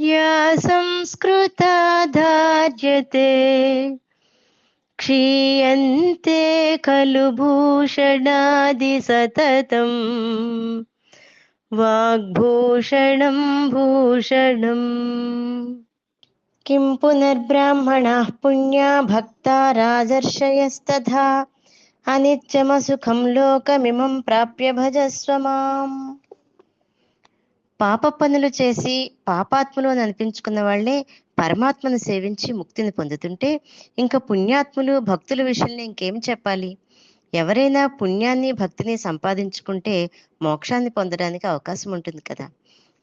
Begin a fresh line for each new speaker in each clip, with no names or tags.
या संस्कृता धार्यते क्षीयन्ते खलु भूषणादिसततम् वाग्भूषणं भूषणम् किं पुनर्ब्राह्मणाः पुण्या भक्ता राजर्षयस्तथा अनित्यमसुखं लोकमिमं प्राप्य भजस्व माम् పాప పనులు చేసి పాపాత్ములు అని అనిపించుకున్న వాళ్ళే పరమాత్మను సేవించి ముక్తిని పొందుతుంటే ఇంకా పుణ్యాత్ములు భక్తుల విషయంలో ఇంకేం చెప్పాలి? ఎవరైనా పుణ్యాన్ని భక్తిని సంపాదించుకుంటే మోక్షాన్ని పొందడానికి అవకాశం ఉంటుంది కదా.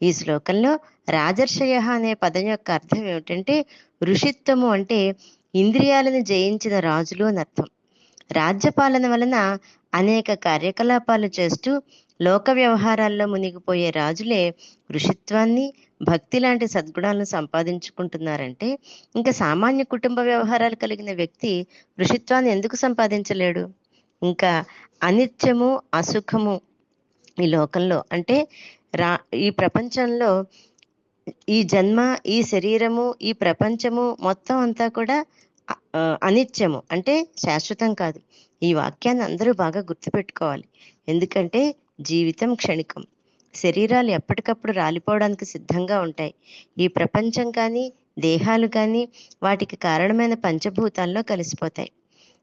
ఈ శ్లోకంలో రాజర్షయ అనే పదం యొక్క అర్థం ఏమిటంటే ఋషిత్వము అంటే ఇంద్రియాలను జయించిన రాజులు అని అర్థం. రాజ్యపాలన వలన అనేక కార్యకలాపాలు చేస్తూ లోక వ్యవహారాల్లో మునిగిపోయే రాజులే ఋషిత్వాన్ని భక్తి లాంటి సద్గుణాలను సంపాదించుకుంటున్నారంటే ఇంకా సామాన్య కుటుంబ వ్యవహారాలు కలిగిన వ్యక్తి ఋషిత్వాన్ని ఎందుకు సంపాదించలేడు? ఇంకా అనిత్యము అసుఖము ఈ లోకంలో అంటే రా ఈ ప్రపంచంలో ఈ జన్మ ఈ శరీరము ఈ ప్రపంచము మొత్తం అంతా కూడా అనిత్యము. అంటే శాశ్వతం కాదు. ఈ వాక్యాన్ని అందరూ బాగా గుర్తుపెట్టుకోవాలి. ఎందుకంటే జీవితం క్షణికం. శరీరాలు ఎప్పటికప్పుడు రాలిపోవడానికి సిద్ధంగా ఉంటాయి. ఈ ప్రపంచం కానీ దేహాలు కానీ వాటికి కారణమైన పంచభూతాల్లో కలిసిపోతాయి.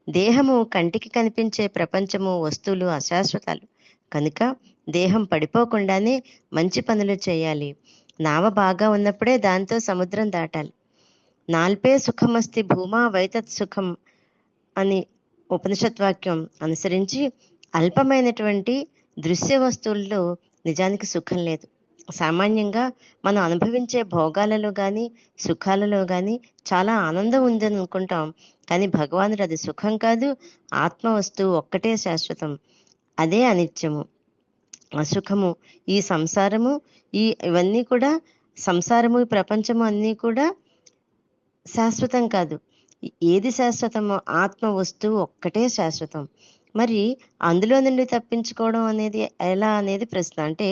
దేహము కంటికి కనిపించే ప్రపంచము వస్తువులు అశాశ్వతాలు. కనుక దేహం పడిపోకుండానే మంచి పనులు చేయాలి. నావ బాగా ఉన్నప్పుడే దాంతో సముద్రం దాటాలి. నాల్పే సుఖమస్తి భూమా వైతత్ సుఖం అని ఉపనిషత్ వాక్యం అనుసరించి అల్పమైనటువంటి దృశ్య వస్తువుల్లో నిజానికి సుఖం లేదు. సామాన్యంగా మనం అనుభవించే భోగాలలో కానీ సుఖాలలో కానీ చాలా ఆనందం ఉందని అనుకుంటాం కానీ భగవానుడు అది సుఖం కాదు ఆత్మ వస్తువు ఒక్కటే శాశ్వతం. అదే అనిత్యము. అసుఖము ఈ సంసారము ఈ ఇవన్నీ కూడా సంసారము ఈ ప్రపంచము అన్నీ కూడా శాశ్వతం కాదు. ఏది శాశ్వతమో ఆత్మ వస్తువు ఒక్కటే శాశ్వతం. మరి అందులో నుండి తప్పించుకోవడం అనేది ఎలా అనేది ప్రశ్న. అంటే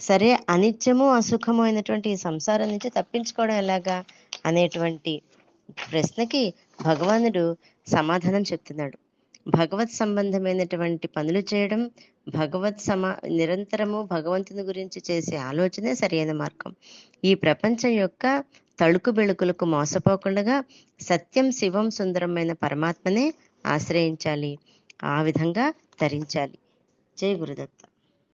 సరే అనిత్యము అసుఖము అయినటువంటి ఈ సంసారం నుంచి తప్పించుకోవడం ఎలాగా అనేటువంటి ప్రశ్నకి భగవానుడు సమాధానం చెప్తున్నాడు. భగవత్ సంబంధమైనటువంటి పనులు చేయడం భగవత్ సమా నిరంతరము భగవంతుని గురించి చేసే ఆలోచనే సరైన మార్గం. ఈ ప్రపంచం యొక్క తళుకు బెళుకులకు మోసపోకుండా సత్యం శివం సుందరమైన పరమాత్మనే ఆశ్రయించాలి. ఆ విధంగా ధరించాలి జై గురుదత్త.